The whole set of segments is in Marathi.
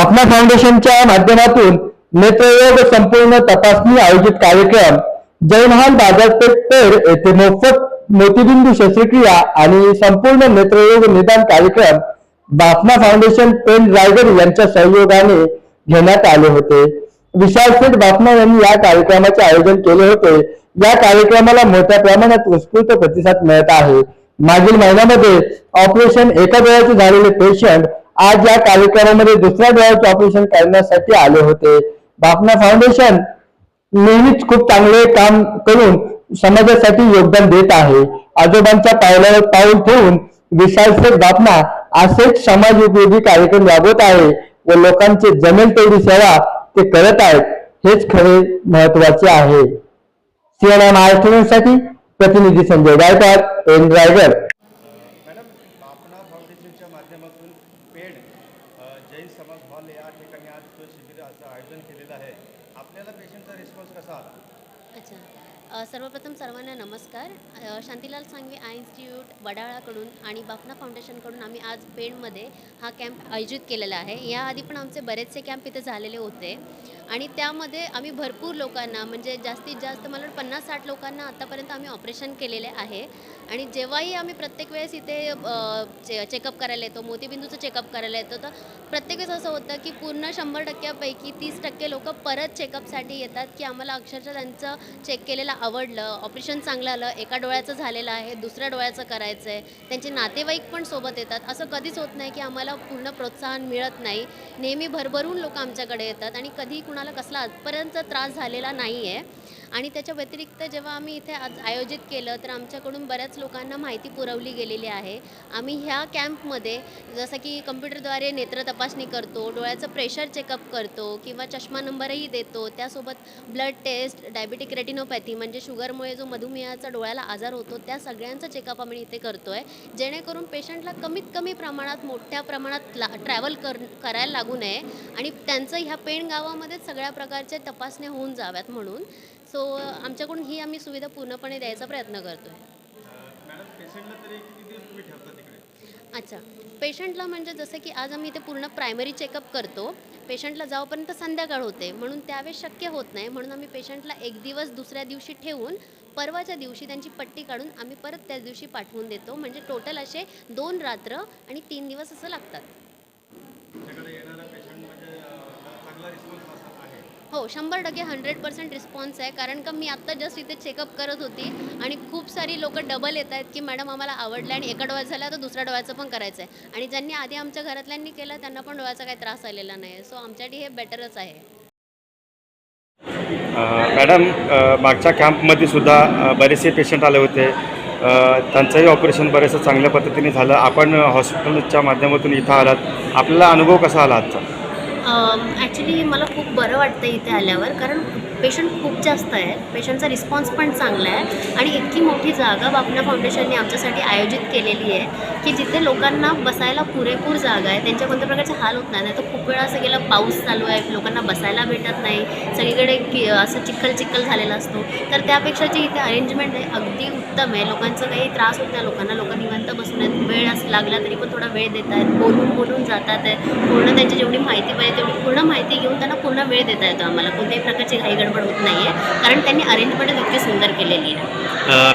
बापना फाउंडेशनच्या माध्यमातून नेत्रयोग संपूर्ण तपासणी आयोजित कार्यक्रम जयमहान बाजारपेठ पेड येथे मोफत मोतीबिंदू शस्त्रक्रिया आणि संपूर्ण नेत्रयोग निदान कार्यक्रम बापना फाउंडेशन पेन रायगड यांच्या सहयोगाने घेण्यात आले होते. विशाल सेठ बापना यांनी या कार्यक्रमाचे आयोजन केले होते. या कार्यक्रमाला मोठ्या प्रमाणात उत्स्फूर्त प्रतिसाद मिळत आहे. मागील महिन्यामध्ये ऑपरेशन एका वेळाचे झालेले पेशंट आज या कार्यक्रमामध्ये दुसऱ्या डोळ्याचे ऑपरेशन करण्यासाठी आले होते. बापना फाउंडेशन नेहमीच खूप चांगले काम करून समाजासाठी योगदान देत आहे. आजोबांच्या पावलावर पाऊल ठेवून विशाल शेख बापना असेच समाज उपयोगी कार्यक्रम राबवत आहे व लोकांचे जमेल तेवढी सेवा ते करत आहेत हेच खरे महत्त्वाचे आहे. सीएनआय महाराष्ट्रासाठी प्रतिनिधी संजय गायकवाड एन रायगड मॅडम बापना फाउंडेशनच्या माध्यमातून पेड अ, जैन समाज हॉल या ठिकाणी आज शिबिराचं आयोजन केलेलं आहे आपल्याला पेशंटचा रिस्पॉन्स कसा आला अच्छा अ, सर्वप्रथम सर्वांना नमस्कार. शांतीलाल सांगवी आय इन्स्टिट्यूट वडाळाकडून आणि बाफना फाउंडेशनकडून आम्ही आज पेणमध्ये हा कॅम्प आयोजित केलेला आहे. याआधी पण आमचे बरेचसे कॅम्प इथे झालेले होते आणि त्यामध्ये आम्ही भरपूर लोकांना म्हणजे जास्तीत जास्त मला वाटतं पन्नास साठ लोकांना आतापर्यंत आम्ही ऑपरेशन केलेले आहे. आणि जेव्हाही आम्ही प्रत्येक वेळेस इथे चे चेकअप करायला येतो मोतीबिंदूचं चेकअप करायला येतो तर प्रत्येक वेळेस असं होतं की पूर्ण शंभर टक्क्यापैकी तीस टक्के लोक परत चेकअपसाठी येतात की आम्हाला अक्षरशः त्यांचं चेक केलेलं आवडलं ऑपरेशन चांगलं आलं एका डोळ्याचं झालेलं आहे दुसऱ्या डोळ्याचं करायचं आहे त्यांचे नातेवाईक पण सोबत येतात. असं कधीच होत नाही की आम्हाला पूर्ण प्रोत्साहन मिळत नाही. नेहमी भरभरून लोक आमच्याकडे येतात आणि कधी कुणाला कसला आजपर्यंत त्रास झालेला नाही आहे आणि त्याच्या व्यतिरिक्त जेव्हा आम्ही इथे आज आयोजित केलं तर आमच्याकडून बऱ्याच लोकांना माहिती पुरवली गेलेली आहे. आम्ही ह्या कॅम्पमध्ये जसं की कम्प्युटरद्वारे नेत्र तपासणी करतो डोळ्याचं प्रेशर चेकअप करतो किंवा चष्मा नंबरही देतो त्यासोबत ब्लड टेस्ट डायबिटिक रेटिनोपॅथी म्हणजे शुगरमुळे जो मधुमेहाचा डोळ्याला आजार होतो त्या सगळ्यांचं चेकअप आम्ही इथे करतो आहे जेणेकरून पेशंटला कमीत कमी प्रमाणात मोठ्या प्रमाणात ला ट्रॅव्हल कर करायला लागू नये. आणि त्यांचं ह्या पेण गावामध्येच सगळ्या प्रकारच्या तपासण्या होऊन जाव्यात म्हणून. सो आमच्याकडून ही आम्ही सुविधा पूर्णपणे द्यायचा प्रयत्न करतो आहे अच्छा. पेशंटला म्हणजे जसं की आज आम्ही इथे पूर्ण प्रायमरी चेकअप करतो. पेशंटला जाऊपर्यंत संध्याकाळ होते. म्हणून त्यावेळेस शक्य होत नाही. म्हणून आम्ही पेशंटला एक दिवस दुसऱ्या दिवशी ठेवून परवाच्या दिवशी त्यांची पट्टी काढून आम्ही परत त्याच दिवशी पाठवून देतो. म्हणजे टोटल असे दोन रात्र आणि तीन दिवस असं लागतात. हो शंभर टक्के हंड्रेड पर्सेंट रिस्पॉन्स आहे. कारण का मी आत्ता जस्ट इथे चेकअप करत होती आणि खूप सारी लोक डबल येत आहेत की मॅडम आम्हाला आवडलं आणि एका डोळ्यात झाला तर दुसऱ्या डोळ्याचं पण करायचं आहे आणि ज्यांनी आधी आमच्या घरातल्यांनी केलं त्यांना पण डोळ्याचा काही त्रास आलेला नाही सो आमच्यासाठी हे बेटरच आहे. मॅडम मागच्या कॅम्पमध्ये सुद्धा बरेचसे पेशंट आले होते. त्यांचंही ऑपरेशन बरेचसं चांगल्या पद्धतीने झालं. आपण हॉस्पिटलच्या माध्यमातून इथं आलात. आपल्याला अनुभव कसा आला आजचा? ॲक्च्युली मला खूप बरं वाटतं इथे आल्यावर कारण पेशंट खूप जास्त आहे. पेशंटचा रिस्पॉन्स पण चांगला आहे. आणि इतकी मोठी जागा बापना फाउंडेशनने आमच्यासाठी आयोजित केलेली आहे की जिथे लोकांना बसायला पुरेपूर जागा आहे. त्यांच्या कोणत्या प्रकारचे हाल होत नाही. तर खूप वेळा असं गेला पाऊस चालू आहे. लोकांना बसायला भेटत नाही. सगळीकडे की असं चिखल चिखल झालेला असतो. तर त्यापेक्षा जी इथे अरेंजमेंट आहे. अगदी उत्तम आहे. लोकांचा काही त्रास होत नाही. लोकांना लोक निवांत बसून आहेत. वेळ असं लागला तरी पण थोडा वेळ देत आहेत. बोलून बोलून जातात आहे पूर्ण त्यांची जेवढी माहिती पाहिजे तेवढी पूर्ण माहिती घेऊन त्यांना पूर्ण वेळ देता येतो आम्हाला. कोणत्याही प्रकारची घाईगड गडबड होत नाही आहे कारण त्यांनी अरेंजमेंटच इतकी सुंदर केलेली आहे.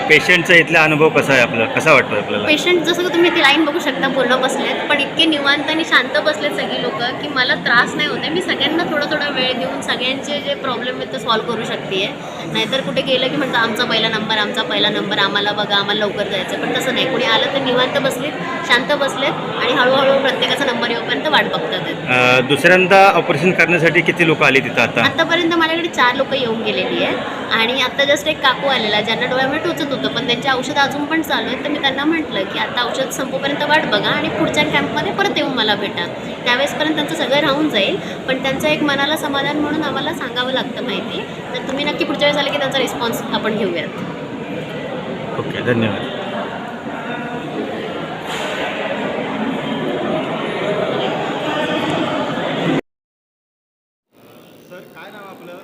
पेशंटचा इथला अनुभव कसा आहे आपला? कसा वाटतो आपल्याला? पेशंट जसं की तुम्ही ती लाईन बघू शकता पूर्ण बसलेत पण इतके निवांत आणि शांत बसलेत सगळी लोक की मला त्रास नाही होते मी सगळ्यांना थोडा थोडा वेळ देऊन सगळ्यांचे जे प्रॉब्लेम आहेत ते सॉल्व्ह करू शकते नाहीतर कुठे गेलं की म्हणतं आमचा पहिला नंबर आमचा पहिला नंबर आम्हाला बघा आम्हाला लवकर जायचं पण तसं नाही. कोणी आलं तर निवांत बसलेत शांत बसलेत आणि हळूहळू प्रत्येकाचा नंबर येऊपर्यंत वाट बघतात दुसऱ्यांदा ऑपरेशन करण्यासाठी किती लोक आली तिथं आता? आतापर्यंत माझ्याकडे चार लोक येऊन गेलेली आहेत. आणि आता जस्ट एक काकू आलेला ज्यांना डोळ्यामध्ये टोचत होतं. पण त्यांचे औषध अजून पण चालू आहेत. तर मी त्यांना म्हटलं की आता औषध संपूपर्यंत वाट बघा आणि पुढच्या कॅम्पमध्ये परत येऊन मला भेटा. त्यावेळेसपर्यंत त्यांचं सगळं राहून जाईल. पण त्यांचं एक मनाला समाधान म्हणून आम्हाला सांगावं लागतं माहिती. तर तुम्ही नक्की पुढच्या वेळेस आले की त्यांचा रिस्पॉन्स आपण घेऊयात. ओके धन्यवाद सर काय नाव आपलं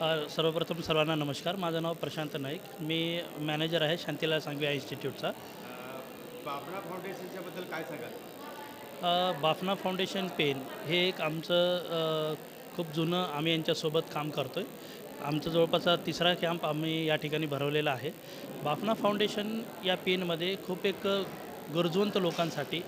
अ, सर्वप्रथम सर्वांना नमस्कार. माझं नाव प्रशांत नाईक. मी मॅनेजर आहे शांतीलाल सांगवी इन्स्टिट्यूटचा. बाबरा फाउंडेशनच्या बद्दल काय सांगाल? बाफना फाउंडेशन पेन हे एक आमचं खूप जुनं आम्ही यांच्यासोबत काम करतो आहे आमचा जवळपास तिसरा कॅम्प आम्ही या ठिकाणी भरवलेला आहे. बाफना फाउंडेशन या पेनमध्ये खूप एक गरजवंत लोकांसाठी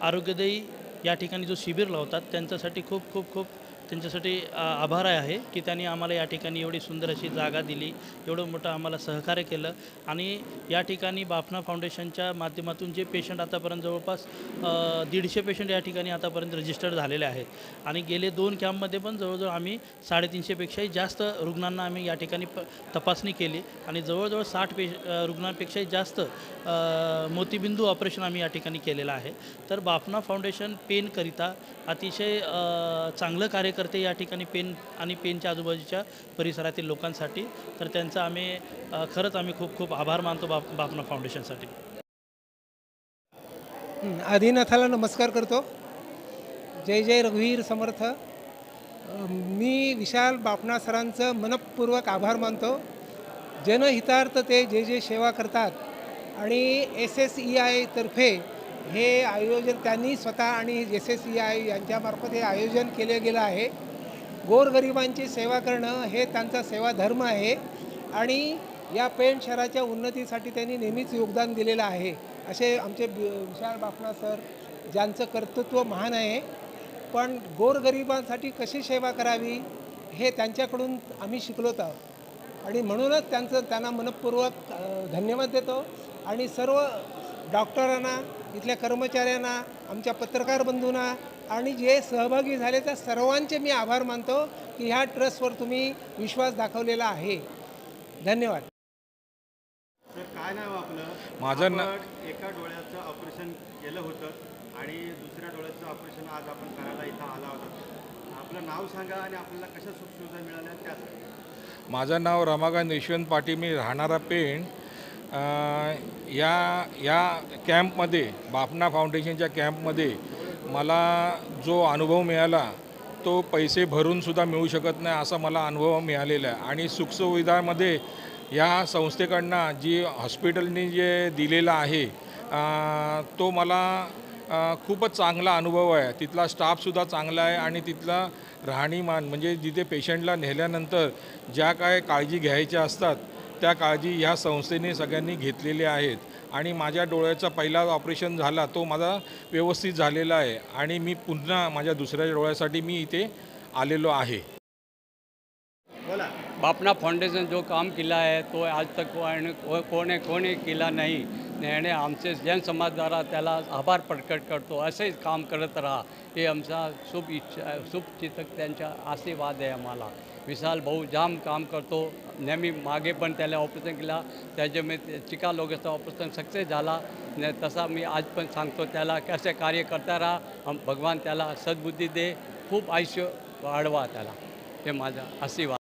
आरोग्यदायी या ठिकाणी जो शिबिर लावतात त्यांच्यासाठी खूप खूप खूप त्यांच्यासाठी आभार आहे की त्यांनी आम्हाला या ठिकाणी एवढी सुंदर अशी जागा दिली एवढं मोठं आम्हाला सहकार्य केलं आणि या ठिकाणी बाफना फाउंडेशनच्या माध्यमातून जे पेशंट आतापर्यंत जवळपास दीडशे पेशंट या ठिकाणी आतापर्यंत रजिस्टर्ड झालेले आहेत आणि गेले दोन कॅम्पमध्ये पण जवळजवळ आम्ही साडेतीनशेपेक्षाही जास्त रुग्णांना आम्ही या ठिकाणी प तपासणी केली आणि जवळजवळ साठ पेश रुग्णांपेक्षाही जास्त मोतीबिंदू ऑपरेशन आम्ही या ठिकाणी केलेलं आहे. तर बाफना फाउंडेशन पेनकरिता अतिशय चांगलं कार्य करते या ठिकाणी पेन आणि पेनच्या आजूबाजूच्या परिसरातील लोकांसाठी. तर त्यांचा आम्ही खरंच आम्ही खूप खूप आभार मानतो बाप बापना फाउंडेशनसाठी. आदिनाथाला नमस्कार करतो. जय जय रघुवीर समर्थ. मी विशाल बापणा सरांचं मनपूर्वक आभार मानतो. जनहितार्थ ते जे जे सेवा करतात आणि एस एस ई आयतर्फे हे आयोजन त्यांनी स्वतः आणि एस एस सी आय यांच्यामार्फत हे आयोजन केले गेलं आहे. गोरगरिबांची सेवा करणं हे त्यांचा सेवाधर्म आहे आणि या पेण शहराच्या उन्नतीसाठी त्यांनी नेहमीच योगदान दिलेलं आहे. असे आमचे विशाल बापना सर ज्यांचं कर्तृत्व महान आहे. पण गोरगरिबांसाठी कशी सेवा करावी हे त्यांच्याकडून आम्ही शिकलोत आहोत. आणि म्हणूनच त्यांचं त्यांना मनपूर्वक धन्यवाद देतो. आणि सर्व डॉक्टरांना इथल्या कर्मचाऱ्यांना आमच्या पत्रकार बंधूंना आणि जे सहभागी झाले त्या सर्वांचे मी आभार मानतो की ह्या ट्रस्टवर तुम्ही विश्वास दाखवलेला आहे. धन्यवाद. तर काय नाव आपलं? माझं ना- एका डोळ्याचं ऑपरेशन केलं होतं आणि दुसऱ्या डोळ्याचं ऑपरेशन आज आपण करायला इथं आला होता आपलं नाव सांगा आणि आपल्याला कशा सुखसुविधा मिळाल्या त्या सांगा. माझं नाव रमाकांत यशवंत पाटील. मी राहणारा पेण या या कॅम्पमध्ये बापना फाउंडेशनच्या कॅम्पमध्ये मला जो अनुभव मिळाला तो पैसे भरूनसुद्धा मिळू शकत नाही असा मला अनुभव मिळालेला आहे. आणि सुखसुविधामध्ये या संस्थेकडनं जी हॉस्पिटलनी जे दिलेलं आहे तो मला खूपच चांगला अनुभव आहे. तिथला स्टाफसुद्धा चांगला आहे आणि तिथला राहणीमान म्हणजे जिथे पेशंटला नेल्यानंतर ज्या काय काळजी घ्यायच्या असतात त्या काळजी ह्या संस्थेने सगळ्यांनी घेतलेल्या आहेत. आणि माझ्या डोळ्याचा पहिला ऑपरेशन झाला तो माझा व्यवस्थित झालेला आहे. आणि मी पुन्हा माझ्या दुसऱ्या डोळ्यासाठी मी इथे आलेलो आहे. बोला. बापना फाउंडेशन जो काम केला आहे तो आज तक कोण को- कोणी कोणी केला नाही. आणि आमचे जनसमाजद्वारा त्याला आभार प्रकट करतो. असेच काम करत राहा. हे आमचा शुभ इच्छा शुभचितक त्यांचा आशीर्वाद आहे आम्हाला. विशाल भाऊ जाम काम करतो. नेहमी मागे पण त्याला ऑपरेशन केला. त्याच्यामुळे चिका लोकांचं ऑपरेशन सक्सेस झाला. न तसा मी आज पण सांगतो त्याला कसे कार्य करता राहा. भगवान त्याला सद्बुद्धी दे. खूप आयुष्य वाढवा त्याला. हे माझा आशीर्वाद.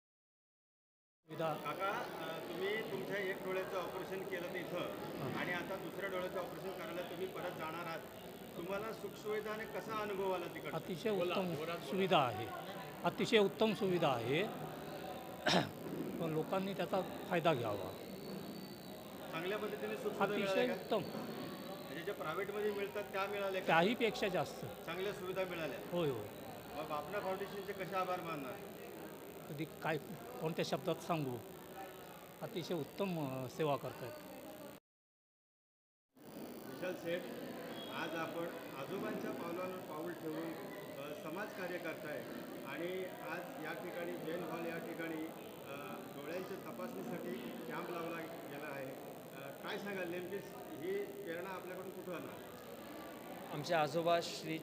काका अ, तुम्ही तुमच्या एक डोळ्याचं ऑपरेशन केलं तर इथं आणि आता दुसऱ्या डोळ्याचं ऑपरेशन करायला तुम्ही परत जाणार आहात. तुम्हाला सुखसुविधाने कसा अनुभव आला तिकडे अतिशय उत्तम सुविधा आहे. अतिशय उत्तम सुविधा आहे. पण लोकांनी त्याचा फायदा घ्यावा. चांगल्या पद्धतीने सुखसुविधा अतिशय मिळाल्या का? उत्तम. म्हणजे ज्या प्रायव्हेटमध्ये मिळतात त्या मिळाल्या का? त्याहीपेक्षा जास्त. चांगल्या सुविधा मिळाल्या. होय होय. मग बापना फाउंडेशनचे कसे आभार मानणार? कधी काय कोणत्या शब्दात सांगू? अतिशय उत्तम अ, सेवा करतायत. विशाल सेठ आज आपण आजोबांच्या पावलावर पाऊल ठेवून समाज समाजकार्य करताय आणि आज या ठिकाणी जैन हॉल या ठिकाणी डोळ्यांच्या तपासणीसाठी कॅम्प लावला गेला आहे. काय सांगाल? नेमकी ही प्रेरणा आपल्याकडून कुठं आला? आमचे आजोबा श्री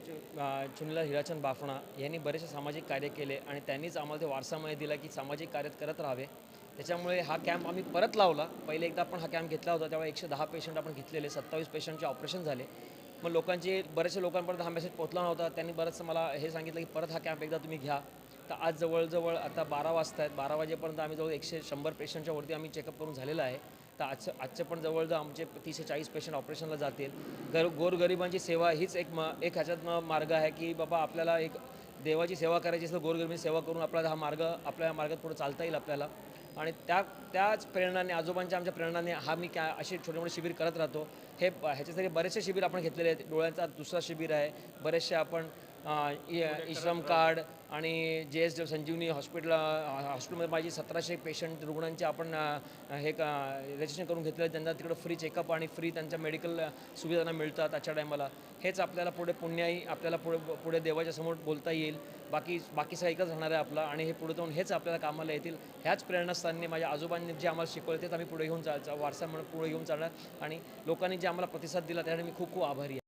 चुनला हिराचंद बाफणा यांनी बरेचसे सामाजिक कार्य केले आणि त्यांनीच आम्हाला ते वारसामध्ये दिला की सामाजिक कार्य करत राहावे. त्याच्यामुळे हा कॅम्प आम्ही परत लावला. पहिले एकदा आपण हा कॅम्प घेतला होता तेव्हा एकशे दहा पेशंट आपण घेतलेले सत्तावीस पेशंटचे ऑपरेशन झाले. मग लोकांचे बऱ्याचशा लोकांपर्यंत हा मेसेज पोहोचला नव्हता. त्यांनी बरंचसं मला हे सांगितलं की परत हा कॅम्प एकदा तुम्ही घ्या. तर आज जवळजवळ आता बारा वाजता आहेत बारा वाजेपर्यंत आम्ही जवळ एकशे शंभर पेशंटच्या वरती आम्ही चेकअप करून झालेलं आहे. तर आजचं आजचे पण जवळजवळ आमचे तीसशे चाळीस पेशंट ऑपरेशनला जातील. गर गोरगरिबांची सेवा हीच एक म एक ह्याच्यात मार्ग आहे की बाबा आपल्याला एक देवाची सेवा करायची असेल गोरगरिबांची सेवा करून आपल्याला हा मार्ग आपल्या मार्गात पुढे चालता येईल आपल्याला. आणि त्या त्याच प्रेरणाने आजोबांच्या आमच्या प्रेरणाने हा मी काय असे छोटे मोठे शिबिर करत राहतो. हे ह्याच्यासाठी बरेचसे शिबिर आपण घेतलेले आहेत. डोळ्यांचा दुसरा शिबिर आहे. बरेचसे आपण इश्रम कार्ड आणि जे एस संजीवनी हॉस्पिटल हॉस्पिटलमध्ये माझी सतराशे पेशंट रुग्णांचे आपण हे का रजिस्ट्रेशन करून घेतलं त्यांना तिकडं फ्री चेकअप आणि फ्री त्यांच्या मेडिकल सुविधा मिळतात आजच्या टायमाला हेच आपल्याला पुढे पुण्याही आपल्याला पुढे पुढे देवाच्या समोर बोलता येईल. बाकी बाकी सगळं एकच राहणार आहे आपला आणि हे पुढे जाऊन हेच आपल्याला कामाला येतील. ह्याच प्रेरणास्थानी माझ्या आजोबांनी जे आम्हाला शिकवलं तेच आम्ही पुढे घेऊन चालचा वारसा म्हणून पुढे घेऊन चालणार. आणि लोकांनी जे आम्हाला प्रतिसाद दिला त्यासाठी मी खूप खूप आभारी आहे.